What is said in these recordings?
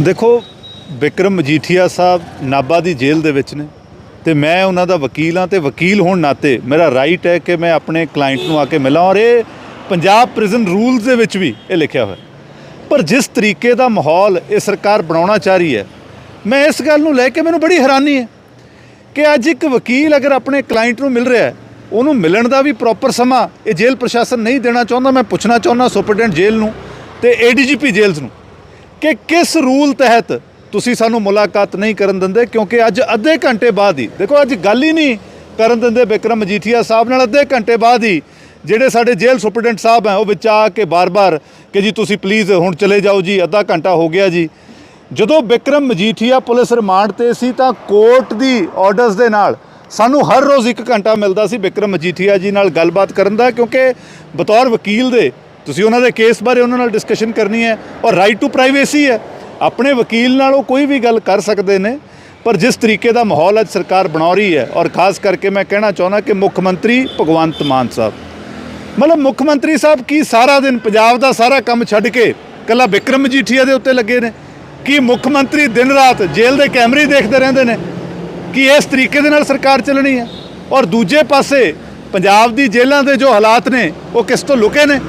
ਦੇਖੋ, ਵਿਕਰਮ ਮਜੀਠੀਆ ਸਾਹਿਬ ਨਾਭਾ ਦੀ ਜੇਲ੍ਹ ਦੇ ਵਿੱਚ ਨੇ ਤੇ ਮੈਂ ਉਹਨਾਂ ਦਾ ਵਕੀਲ ਹਾਂ ਤੇ ਵਕੀਲ ਹੋਣ ਨਾਤੇ ਮੇਰਾ ਰਾਈਟ ਹੈ ਕਿ ਮੈਂ ਆਪਣੇ ਕਲਾਇੰਟ ਨੂੰ ਆ ਕੇ ਮਿਲਾਂ ਔਰ ਇਹ ਪੰਜਾਬ ਪ੍ਰਿਜ਼ਨ ਰੂਲਸ ਦੇ ਵਿੱਚ ਵੀ ਇਹ ਲਿਖਿਆ ਹੋਇਆ। ਪਰ ਜਿਸ ਤਰੀਕੇ ਦਾ ਮਾਹੌਲ ਇਹ ਸਰਕਾਰ ਬਣਾਉਣਾ ਚਾਹ ਰਹੀ ਹੈ, ਮੈਂ ਇਸ ਗੱਲ ਨੂੰ ਲੈ ਕੇ ਮੈਨੂੰ ਬੜੀ ਹੈਰਾਨੀ ਹੈ ਕਿ ਅੱਜ ਇੱਕ ਵਕੀਲ ਅਗਰ ਆਪਣੇ ਕਲਾਇੰਟ ਨੂੰ ਮਿਲ ਰਿਹਾ ਹੈ, ਉਹਨੂੰ ਮਿਲਣ ਦਾ ਵੀ ਪ੍ਰੋਪਰ ਸਮਾਂ ਇਹ ਜੇਲ੍ਹ ਪ੍ਰਸ਼ਾਸਨ ਨਹੀਂ ਦੇਣਾ ਚਾਹੁੰਦਾ। ਮੈਂ ਪੁੱਛਣਾ ਚਾਹੁੰਦਾ ਸੁਪਰਡੈਂਟ ਜੇਲ੍ਹ ਨੂੰ ਤੇ ਏਡੀਜੀਪੀ ਜੇਲ੍ਹ ਨੂੰ। ਕਿ ਕਿਸ ਰੂਲ ਤਹਿਤ ਤੁਸੀਂ ਸਾਨੂੰ ਮੁਲਾਕਾਤ ਨਹੀਂ ਕਰਨ ਦਿੰਦੇ? ਕਿਉਂਕਿ ਅੱਜ ਅੱਧੇ ਘੰਟੇ ਬਾਅਦ ਹੀ, ਦੇਖੋ ਅੱਜ ਗੱਲ ਹੀ ਨਹੀਂ ਕਰਨ ਦਿੰਦੇ ਬਿਕਰਮ ਮਜੀਠੀਆ ਸਾਹਿਬ ਨਾਲ, ਅੱਧੇ ਘੰਟੇ ਬਾਅਦ ਹੀ ਜਿਹੜੇ ਸਾਡੇ ਜੇਲ੍ਹ ਸੁਪਰਡੈਂਟ ਸਾਹਿਬ ਹੈ ਉਹ ਵਿੱਚ ਆ ਕੇ ਬਾਰ-ਬਾਰ ਕਿ ਜੀ ਤੁਸੀਂ ਪਲੀਜ਼ ਹੁਣ ਚਲੇ ਜਾਓ ਜੀ, ਅੱਧਾ ਘੰਟਾ ਹੋ ਗਿਆ ਜੀ। ਜਦੋਂ ਬਿਕਰਮ ਮਜੀਠੀਆ ਪੁਲਿਸ ਰਿਮਾਂਡ ਤੇ ਸੀ ਤਾਂ ਕੋਰਟ ਦੀ ਆਰਡਰਸ ਦੇ ਨਾਲ ਸਾਨੂੰ ਹਰ ਰੋਜ਼ 1 ਘੰਟਾ ਮਿਲਦਾ ਸੀ ਬਿਕਰਮ ਮਜੀਠੀਆ ਜੀ ਨਾਲ ਗੱਲਬਾਤ ਕਰਨ ਦਾ, ਕਿਉਂਕਿ ਬਤੌਰ ਵਕੀਲ ਦੇ ਤੁਸੀਂ ਉਹਨਾਂ ਦੇ ਕੇਸ ਬਾਰੇ ਉਹਨਾਂ ਨਾਲ ਡਿਸਕਸ਼ਨ ਕਰਨੀ ਹੈ ਔਰ ਰਾਈਟ ਟੂ ਪ੍ਰਾਈਵੇਸੀ ਹੈ। ਆਪਣੇ ਵਕੀਲ ਨਾਲ ਉਹ ਕੋਈ ਵੀ ਗੱਲ ਕਰ ਸਕਦੇ ਨੇ, ਪਰ ਜਿਸ ਤਰੀਕੇ ਦਾ ਮਾਹੌਲ ਅੱਜ ਸਰਕਾਰ ਬਣਾ ਰਹੀ ਹੈ ਔਰ ਖਾਸ ਕਰਕੇ ਮੈਂ ਕਹਿਣਾ ਚਾਹੁੰਦਾ ਕਿ ਮੁੱਖ ਮੰਤਰੀ ਭਗਵੰਤ ਮਾਨ ਸਾਹਿਬ। ਮਤਲਬ ਮੁੱਖ ਮੰਤਰੀ ਸਾਹਿਬ ਕੀ ਸਾਰਾ ਦਿਨ ਪੰਜਾਬ ਦਾ ਸਾਰਾ ਕੰਮ ਛੱਡ ਕੇ ਕੱਲਾ ਵਿਕਰਮ ਮਜੀਠੀਆ ਦੇ ਉੱਤੇ ਲੱਗੇ ਨੇ? ਕੀ ਮੁੱਖ ਮੰਤਰੀ ਦਿਨ ਰਾਤ ਜੇਲ੍ਹ ਦੇ ਕੈਮਰੇ ਹੀ ਦੇਖਦੇ ਰਹਿੰਦੇ ਨੇ? ਕਿ ਇਸ ਤਰੀਕੇ ਦੇ ਨਾਲ ਸਰਕਾਰ ਚੱਲਣੀ ਹੈ? ਔਰ ਦੂਜੇ ਪਾਸੇ ਪੰਜਾਬ ਦੀ ਜੇਲ੍ਹਾਂ ਦੇ ਜੋ ਹਾਲਾਤ ਨੇ, ਉਹ ਕਿਸ ਤੋਂ ਲੁਕੇ ਨੇ?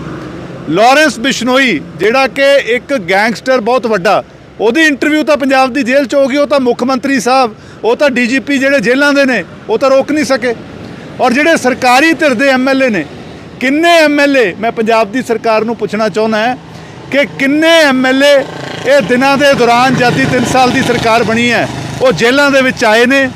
ਲਾਰੈਂਸ ਬਿਸ਼ਨੋਈ, ਜਿਹੜਾ ਕਿ ਇੱਕ ਗੈਂਗਸਟਰ ਬਹੁਤ ਵੱਡਾ, ਉਹਦੀ ਇੰਟਰਵਿਊ ਤਾਂ ਪੰਜਾਬ ਦੀ ਜੇਲ੍ਹ 'ਚ ਹੋ ਗਈ, ਉਹ ਤਾਂ ਮੁੱਖ ਮੰਤਰੀ ਸਾਹਿਬ, ਉਹ ਤਾਂ ਡੀਜੀਪੀ ਜਿਹੜੇ ਜੇਲ੍ਹਾਂ ਦੇ ਨੇ, ਉਹ ਤਾਂ ਰੋਕ ਨਹੀਂ ਸਕੇ। ਔਰ ਜਿਹੜੇ ਸਰਕਾਰੀ ਧਿਰ ਦੇ ਐਮਐਲਏ ਨੇ, ਕਿੰਨੇ ਐਮਐਲਏ ਮੈਂ ਪੰਜਾਬ ਦੀ ਸਰਕਾਰ ਨੂੰ ਪੁੱਛਣਾ ਚਾਹੁੰਦਾ ਹਾਂ ਕਿ ਕਿੰਨੇ ਐਮਐਲਏ ਇਹ ਦਿਨਾਂ ਦੇ ਦੌਰਾਨ ਜਦ ਦੀ 3 ਸਾਲ ਦੀ ਸਰਕਾਰ ਬਣੀ ਹੈ, ਉਹ ਜੇਲ੍ਹਾਂ ਦੇ ਵਿੱਚ ਆਏ ਨੇ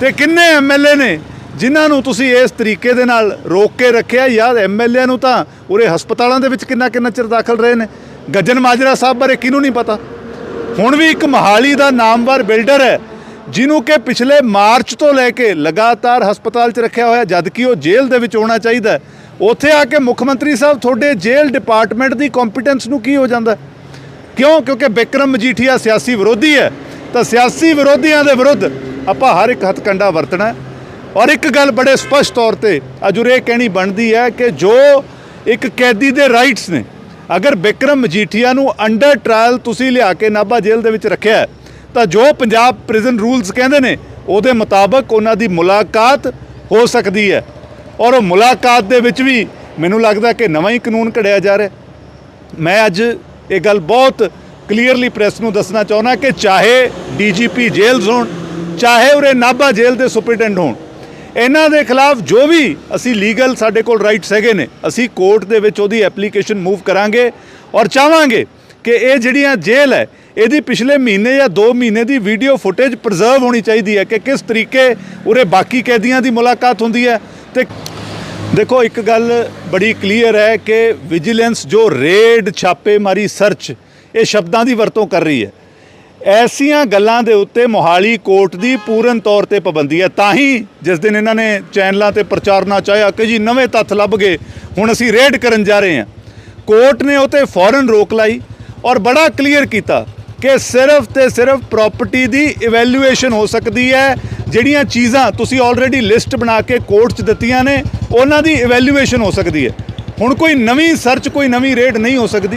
ਤੇ ਕਿੰਨੇ ਐਮਐਲਏ ਨੇ ਜਿਨ੍ਹਾਂ ਨੂੰ ਤੁਸੀਂ ਇਸ ਤਰੀਕੇ ਦੇ ਨਾਲ ਰੋਕ ਕੇ ਰੱਖਿਆ, ਯਾਰ ਐਮਐਲਏ ਨੂੰ ਤਾਂ ਉਰੇ ਹਸਪਤਾਲਾਂ ਦੇ ਵਿੱਚ ਕਿੰਨਾ ਕਿੰਨਾ ਚਿਰ ਦਾਖਲ ਰਹੇ ਨੇ। ਗੱਜਨ ਮਾਜਰਾ ਸਾਹਿਬ ਬਾਰੇ ਕਿਹਨੂੰ ਨਹੀਂ ਪਤਾ? ਹੁਣ ਵੀ ਇੱਕ ਮਹਾਲੀ ਦਾ ਨਾਮਵਰ ਬਿਲਡਰ ਹੈ, ਜਿਹਨੂੰ ਕਿ ਪਿਛਲੇ ਮਾਰਚ ਤੋਂ ਲੈ ਕੇ ਲਗਾਤਾਰ ਹਸਪਤਾਲ 'ਚ ਰੱਖਿਆ ਹੋਇਆ, ਜਦ ਕਿ ਉਹ ਜੇਲ੍ਹ ਦੇ ਵਿੱਚ ਹੋਣਾ ਚਾਹੀਦਾ ਉੱਥੇ ਆ ਕੇ ਮੁੱਖ ਮੰਤਰੀ ਸਾਹਿਬ ਤੁਹਾਡੇ ਜੇਲ੍ਹ ਡਿਪਾਰਟਮੈਂਟ ਦੀ ਕੰਪੀਟੈਂਸ ਨੂੰ ਕੀ ਹੋ ਜਾਂਦਾ ਕਿਉਂ? ਕਿਉਂਕਿ ਬਿਕਰਮ ਮਜੀਠੀਆ ਸਿਆਸੀ ਵਿਰੋਧੀ ਹੈ। ਤਾਂ ਸਿਆਸੀ ਵਿਰੋਧੀਆਂ ਦੇ ਵਿਰੁੱਧ ਆਪਾਂ ਹਰ ਇੱਕ ਹੱਥਕੰਡਾ ਵਰਤਣਾ ਔਰ ਇੱਕ ਗੱਲ ਬੜੇ ਸਪਸ਼ਟ ਤੌਰ ਤੇ ਅਜੂਰ ਕਹਿਣੀ ਬਣਦੀ ਹੈ ਕਿ ਜੋ ਇੱਕ ਕੈਦੀ ਦੇ ਰਾਈਟਸ ਨੇ, ਅਗਰ ਬਿਕਰਮ ਮਜੀਠੀਆ ਨੂੰ ਅੰਡਰ ਟ੍ਰਾਇਲ ਤੁਸੀਂ ਲਿਆ ਕੇ ਨਾਭਾ ਜੇਲ੍ਹ ਦੇ ਵਿੱਚ ਰੱਖਿਆ ਤਾਂ ਜੋ ਪੰਜਾਬ ਪ੍ਰਿਜ਼ਨ ਰੂਲਸ ਕਹਿੰਦੇ ਨੇ, ਉਹਦੇ ਮੁਤਾਬਕ ਉਹਨਾਂ ਦੀ ਮੁਲਾਕਾਤ ਹੋ ਸਕਦੀ ਹੈ। ਔਰ ਉਹ ਮੁਲਾਕਾਤ ਦੇ ਵਿੱਚ ਵੀ ਮੈਨੂੰ ਲੱਗਦਾ ਕਿ ਨਵਾਂ ਹੀ ਕਾਨੂੰਨ ਘੜਿਆ ਜਾ ਰਿਹਾ ਮੈਂ ਅੱਜ ਇਹ ਗੱਲ ਬਹੁਤ ਕਲੀਅਰਲੀ ਪ੍ਰੈਸ ਨੂੰ ਦੱਸਣਾ ਚਾਹੁੰਦਾ ਕਿ ਚਾਹੇ ਡੀਜੀਪੀ ਜੇਲ੍ਹ ਹੋਣ, ਚਾਹੇ ਉਰੇ ਨਾਭਾ ਜੇਲ੍ਹ ਦੇ ਸੁਪਰਡੈਂਟ ਹੋਣ ਇਹਨਾਂ ਦੇ ਖਿਲਾਫ ਜੋ ਵੀ ਅਸੀਂ ਲੀਗਲ ਸਾਡੇ ਕੋਲ ਰਾਈਟਸ ਹੈਗੇ ਨੇ, ਅਸੀਂ ਕੋਰਟ ਦੇ ਵਿੱਚ ਉਹਦੀ ਐਪਲੀਕੇਸ਼ਨ ਮੂਵ ਕਰਾਂਗੇ ਔਰ ਚਾਹਾਂਗੇ ਕਿ ਇਹ ਜਿਹੜੀਆਂ ਜੇਲ੍ਹ ਹੈ, ਇਹਦੀ ਪਿਛਲੇ ਮਹੀਨੇ ਜਾਂ 2 ਮਹੀਨੇ ਦੀ ਵੀਡੀਓ ਫੁਟੇਜ ਪ੍ਰੀਜ਼ਰਵ ਹੋਣੀ ਚਾਹੀਦੀ ਹੈ ਕਿ ਕਿਸ ਤਰੀਕੇ ਉਰੇ ਬਾਕੀ ਕੈਦੀਆਂ ਦੀ ਮੁਲਾਕਾਤ ਹੁੰਦੀ ਹੈ। ਤੇ ਦੇਖੋ, ਇੱਕ ਗੱਲ ਬੜੀ ਕਲੀਅਰ ਹੈ ਕਿ ਵਿਜੀਲੈਂਸ ਜੋ ਰੇਡ ਛਾਪੇਮਾਰੀ ਸਰਚ ਇਹ ਸ਼ਬਦਾਂ ਦੀ ਵਰਤੋਂ ਕਰ ਰਹੀ ਹੈ। ਐਸੀਆਂ ਗੱਲਾਂ ਦੇ ਉੱਤੇ ਮੋਹਾਲੀ ਕੋਰਟ ਦੀ ਪੂਰਨ ਤੌਰ ਤੇ ਪਾਬੰਦੀ ਹੈ। ਤਾਂ ਹੀ ਜਿਸ ਦਿਨ ਇਹਨਾਂ ਨੇ ਚੈਨਲਾਂ ਤੇ ਪ੍ਰਚਾਰਨਾ ਚਾਹਿਆ ਕਿ ਜੀ ਨਵੇਂ ਤੱਥ ਲੱਭ ਗਏ, ਹੁਣ ਅਸੀਂ ਰੇਡ ਕਰਨ ਜਾ ਰਹੇ ਹਾਂ। ਕੋਰਟ ਨੇ ਉਹ ਤੇ ਫੌਰਨ ਰੋਕ ਲਾਈ ਔਰ ਬੜਾ ਕਲੀਅਰ ਕੀਤਾ ਕਿ ਸਿਰਫ ਤੇ ਸਿਰਫ ਪ੍ਰਾਪਰਟੀ ਦੀ ਇਵੈਲੂਏਸ਼ਨ ਹੋ ਸਕਦੀ ਹੈ। ਜਿਹੜੀਆਂ ਚੀਜ਼ਾਂ ਤੁਸੀਂ ਆਲਰੇਡੀ ਲਿਸਟ ਬਣਾ ਕੇ ਕੋਰਟ 'ਚ ਦਿੱਤੀਆਂ ਨੇ, ਉਹਨਾਂ ਦੀ ਇਵੈਲੂਏਸ਼ਨ ਹੋ ਸਕਦੀ ਹੈ। ਹੁਣ ਕੋਈ ਨਵੀਂ ਸਰਚ ਕੋਈ ਨਵੀਂ ਰੇਡ ਨਹੀਂ ਹੋ ਸਕਦੀ।